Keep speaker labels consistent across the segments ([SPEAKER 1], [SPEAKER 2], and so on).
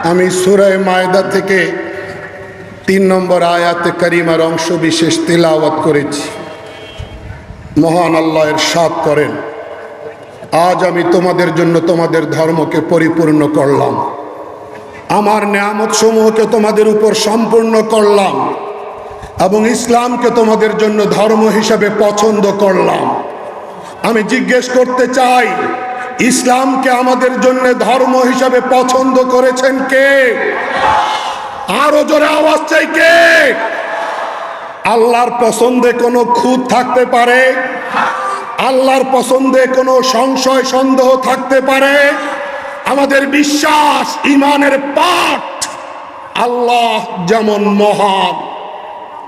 [SPEAKER 1] আমি সুরায় মায়দা থেকে তিন নম্বর আয়াতে করিমার অংশ বিশেষ তিলাওয়াত করেছি। মহান আল্লাহের সাত করেন, আজ আমি তোমাদের জন্য তোমাদের ধর্মকে পরিপূর্ণ করলাম। আমার নিয়ামত সমূহকে তোমাদের উপর সম্পূর্ণ করলাম এবং ইসলামকে তোমাদের জন্য ধর্ম হিসাবে পছন্দ করলাম। আমি জিজ্ঞেস করতে চাই ইসলামকে আমাদের জন্য ধর্ম হিসাবে পছন্দ করেছেন কে? আরও জোরে আওয়াজ চাই কে? আল্লাহর পছন্দে কোনো খুঁত থাকতে পারে? আল্লাহর পছন্দে কোনো সংশয় সন্দেহ থাকতে পারে? আমাদের বিশ্বাস, ইমানের পাঠ আল্লাহ যেমন মহান,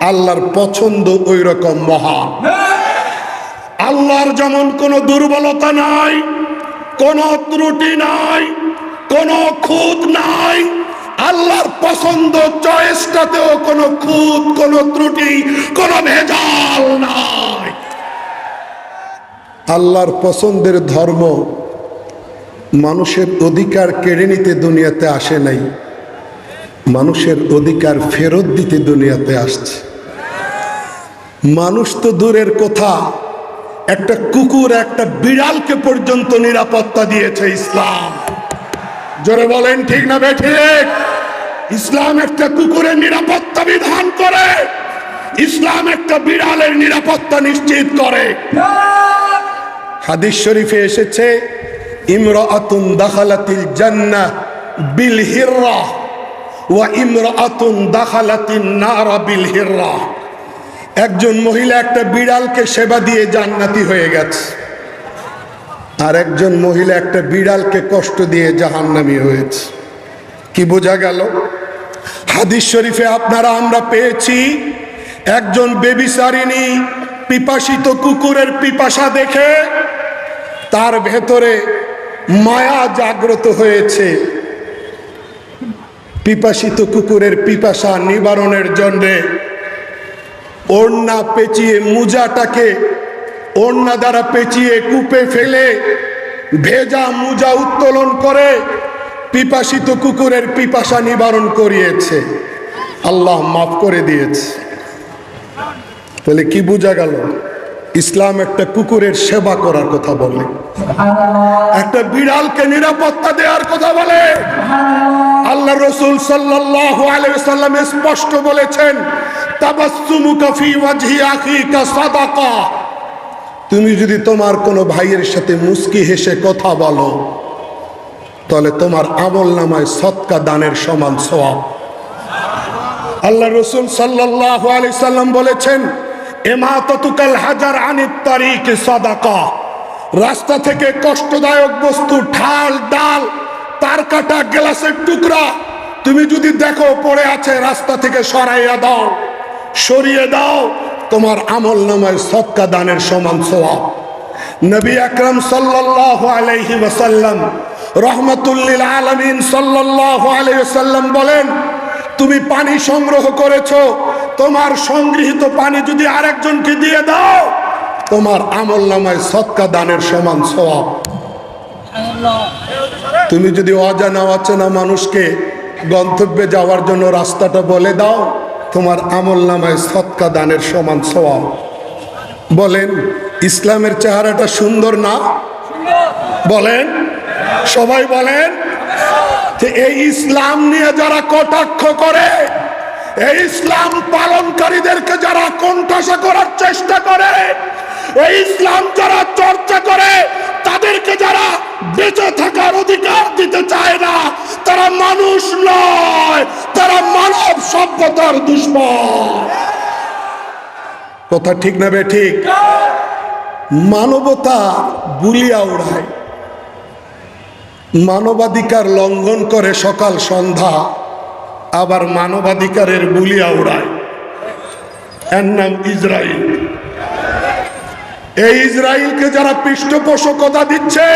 [SPEAKER 1] আল্লাহর পছন্দ ওই রকম মহান। আল্লাহর যেমন কোনো দুর্বলতা নাই কোনো ত্রুটি নাই, কোনো খুঁত নাই। আল্লাহর পছন্দ চয়েসটাতেও কোনো খুঁত, কোনো ত্রুটি, কোনো ভেজাল নাই। আল্লাহর পছন্দের ধর্ম মানুষের অধিকার কেড়ে নিতে দুনিয়াতে আসে নাই, মানুষের অধিকার ফেরত দিতে দুনিয়াতে আসছে। মানুষ তো দূরের কথা একটা কুকুর একটা বিড়ালকে পর্যন্ত নিরাপত্তা দিয়েছে ইসলাম। জোরে বলেন, ঠিক না বে, ঠিক? ইসলাম একটা কুকুরের নিরাপত্তা বিধান করে। ইসলাম একটা বিড়ালের নিরাপত্তা নিশ্চিত করে। হাদিস শরীফে এসেছে ইমরাতুন দাখালাতিল জান্নাহ বিল হিররা ওয়া ইমরাতুন দাখালাতিন নারা বিল হিররা। একজন মহিলা একটা বিড়ালকে সেবা দিয়ে জান্নাতি হয়ে গেছে। আর একজন মহিলা একটা বিড়ালকে কষ্ট দিয়ে জাহান্নামি হয়েছে। কি বোঝা গেল? হাদিস শরীফে আপনারা আমরা পেয়েছি, একজন বেবিসারিনী পিপাসিত কুকুরের পিপাসা দেখে তার ভেতরে মায়া জাগ্রত হয়েছে। পিপাসিত কুকুরের পিপাসা নিবারণের জন্যে ওড়না পেঁচিয়ে মুজাটাকে ওড়না দ্বারা পেঁচিয়ে কূপে ফেলে ভেজা মুজা উত্তোলন করে পিপাসিত কুকুরের পিপাসা নিবারণ করিয়েছে। আল্লাহ মাফ করে দিয়েছে। তাহলে কি বোঝা গেল? ইসলাম একটা কুকুরের সেবা করার কথা বলে। একটা বিড়ালকে নিরাপত্তা দেওয়ার কথা বলে। আল্লাহ রসুল সাল্লাহ আলাইসাল্লাম স্পষ্ট বলেছেন তুমি যদি তোমার কোনো ভাইয়ের সাথে মুস্কি হেসে কথা বলো তাহলে তোমার আমল নামায় সৎকা দানের সমান সওয়াব। আল্লাহ রসুল সাল্লাহ আলি সাল্লাম বলেছেন এমাততুকাল হাজার আনিত তারিখ সাদাকা। রাস্তা থেকে কষ্টদায়ক বস্তু ঠাল ডাল তার কাটা গ্লাসের টুকরা তুমি যদি দেখো পড়ে আছে রাস্তা থেকে সরাইয়া দাও। সরিয়ে দাও। তোমার আমল নামায় সৎকা দানের সমান সোয়াব নবী আকরম সাল্লাল্লাহু আলাইহি ওয়াসাল্লাম রহমতুল্লিল আলমিন সাল্লাল্লাহু আলাইহি ওয়াসাল্লাম বলেন, তুমি পানি সংগ্রহ করেছ, তোমার সংগৃহীত পানি যদি আরেকজনকে দিয়ে দাও, তোমার আমল নামায় সৎকা দানের সমান সোয়াব তুমি যদি অজানা অচেনা মানুষকে গন্তব্যে যাওয়ার জন্য রাস্তাটা বলে দাও তোমার আমল নামায় সৎকা দানের সমান সোয়াব বলেন, ইসলামের চেহারাটা সুন্দর না? বলেন, সবাই বলেন এই ইসলাম নিয়ে যারা কটাক্ষ করে, এই ইসলাম পালনকারীদেরকে যারা কণ্ঠাসা করার চেষ্টা করে, এই ইসলাম যারা চর্চা করে তাদেরকে যারা বেঁচে থাকার অধিকার দিতে চায় না, তারা মানুষ নয়, তারা মানব সভ্যতার দুশ্মন। কথা ঠিক না বে ঠিক? মানবতা বুলিয়া উড়ায়। মানবাধিকার লঙ্ঘন করে সকাল সন্ধ্যা, আবার মানবাধিকারের বুলিয়া উড়ায়। এর নাম ইসরায়েল এই ইসরায়েলকে যারা পৃষ্ঠপোষকতা দিচ্ছে,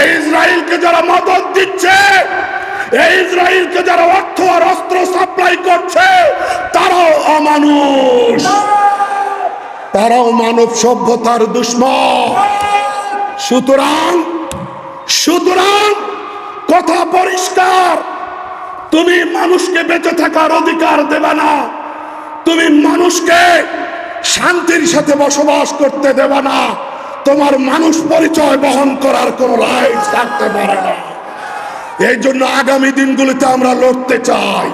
[SPEAKER 1] এই ইসরায়েলকে যারা মদত দিচ্ছে, এই ইসরায়েলকে যারা অর্থ আর অস্ত্র সাপ্লাই করছে, তারাও অমানুষ। তারাও মানব সভ্যতার দুশ্মন। সুতরাং সুতরাং কথা পরিষ্কার, তুমি মানুষকে বেঁচে থাকার অধিকার দেবে না। তুমি মানুষকে শান্তির সাথে বসবাস করতে দেবে না। তোমার মানুষ পরিচয় বহন করার কোনো রাইট থাকতে পারে না। এই জন্য আগামী দিনগুলিতে আমরা লড়তে চাই।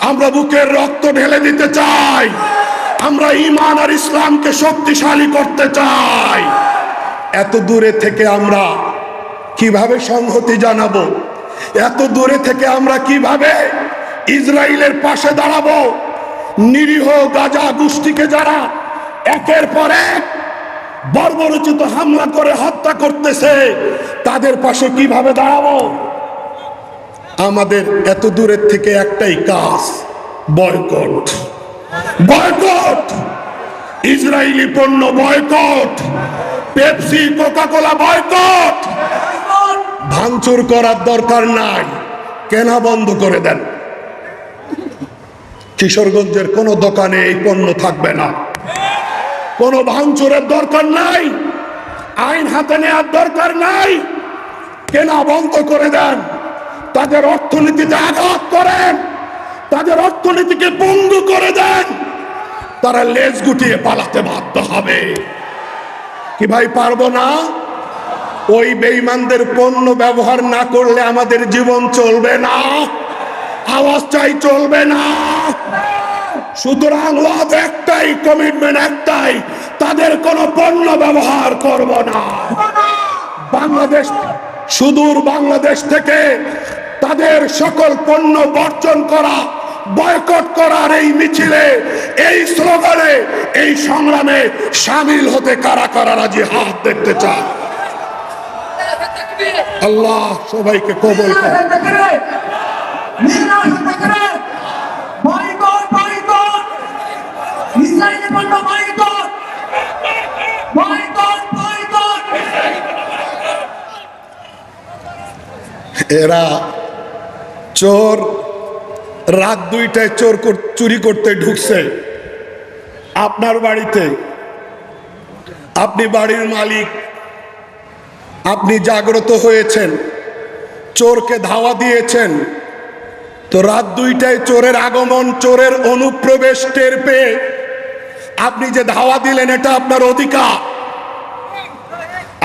[SPEAKER 1] আমরা বুকের রক্ত ঢেলে দিতে চাই। আমরা ইমান আর ইসলামকে শক্তিশালী করতে চাই। এত দূরে থেকে আমরা কীভাবে সংহতি জানাব? এত দূরে থেকে আমরা কীভাবে ইসরায়েলের পাশে দাঁড়াবো? নিরীহ গাজা গোষ্ঠীকে যারা একের পর এক বর্বরচিত হামলা করে হত্যা করতেছে, তাদের পাশে কীভাবে দাঁড়াবো? আমাদের এত দূরের থেকে একটাই কাজ, বয়কট। বয়কট! ইসরায়েলি পণ্য boycott! Pepsi Coca Cola boycott! ভাঙচুর করার দরকার নাই, কেনা বন্ধ করে দেন। কিশোরগঞ্জের কোনো দোকানে এই পণ্য থাকবে না। কোনো ভাঙচুরের দরকার নাই, আইন হাতে নেওয়ার দরকার নাই। কেনা বন্ধ করে দেন, তাদের অর্থনীতিতে আঘাত করেন, তাদের অর্থনীতিকে বন্ধু করে দেন। তারা লেজ গুটিয়ে পালাতে বাধ্য হবে। কি ভাই, পারব না? ওই বেইমানদের পণ্য ব্যবহার না করলে আমাদের জীবন চলবে না, আওয়াজ চাই চলবে না। সুতরাং লাভ একটাই কমিটমেন্ট একটাই, তাদের কোনো পণ্য ব্যবহার করব না। বাংলাদেশ, সুদূর বাংলাদেশ থেকে তাদের সকল পণ্য বর্জন করা, বয়কট করার এই মিছিলে, এই স্লোগানে, এই সংগ্রামে সামিল হতে কারা কারা রাজি হাত দেখতে চায়? আল্লাহ সবাইকে কবল করে এরা চোর রাত দুইটায় চোর চুরি করতে ঢুকছে আপনার বাড়িতে। আপনি বাড়ির মালিক। আপনি জাগ্রত হয়েছেন। চোরকে ধাওয়া দিয়েছেন। তো রাত দুইটায় চোরের আগমন, চোরের অনুপ্রবেশ টের পেয়ে আপনি যে ধাওয়া দিলেন, এটা আপনার অধিকার।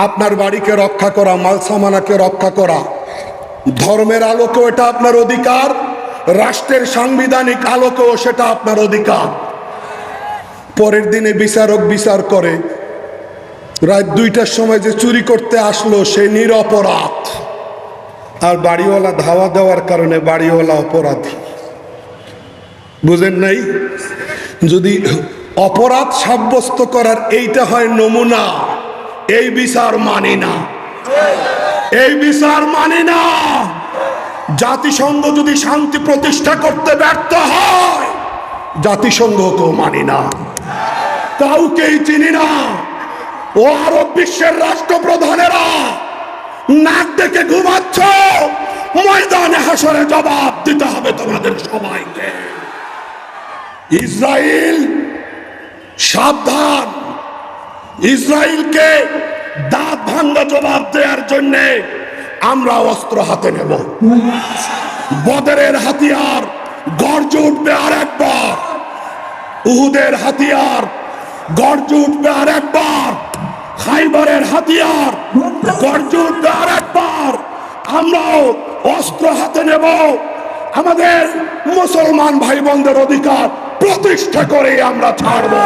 [SPEAKER 1] আপনার বাড়িকে রক্ষা করা মালসামানাকে রক্ষা করা, ধর্মের আলোকেও এটা আপনার অধিকার, রাষ্ট্রের সাংবিধানিক আলোকেও সেটা আপনার অধিকার। পরের দিনে বিচারক বিচার করে, রাত দুইটার সময় যে চুরি করতে আসলো, সে নিরপরাধ। আর বাড়িওয়ালা ধাওয়া দেওয়ার কারণে বাড়িওয়ালা অপরাধী। বুঝেন নাই? যদি অপরাধ সাব্যস্ত করার এইটা হয় নমুনা। এই বিচার মানে না। এই বিচার মানে না। জাতিসংঘ যদি শান্তি প্রতিষ্ঠা করতে ব্যর্থ হয় জাতিসংঘকেও মানি না। কাউকেই চিনি না। ও আরব বিশ্বের রাষ্ট্রপ্রধানেরা নাক ডেকে ঘুমাচ্ছ, ময়দানে হাসরে জবাব দিতে হবে তোমাদের সবাইকে। ইসরায়েল সাবধান। ইসরায়েলকে দাঁত ভাঙ্গা জবাব দেওয়ার জন্য আমরা অস্ত্র হাতে নেব। বদরের হাতিয়ার গর্জে উঠবে আর উহুদের হাতিয়ার গর্জে উঠবে আর খাইবারের হাতিয়ার গর্জে উঠবে আর আমরাও অস্ত্র হাতে নেব। আমাদের মুসলমান ভাই বোনদের অধিকার প্রতিষ্ঠা করে আমরা ছাড়বো।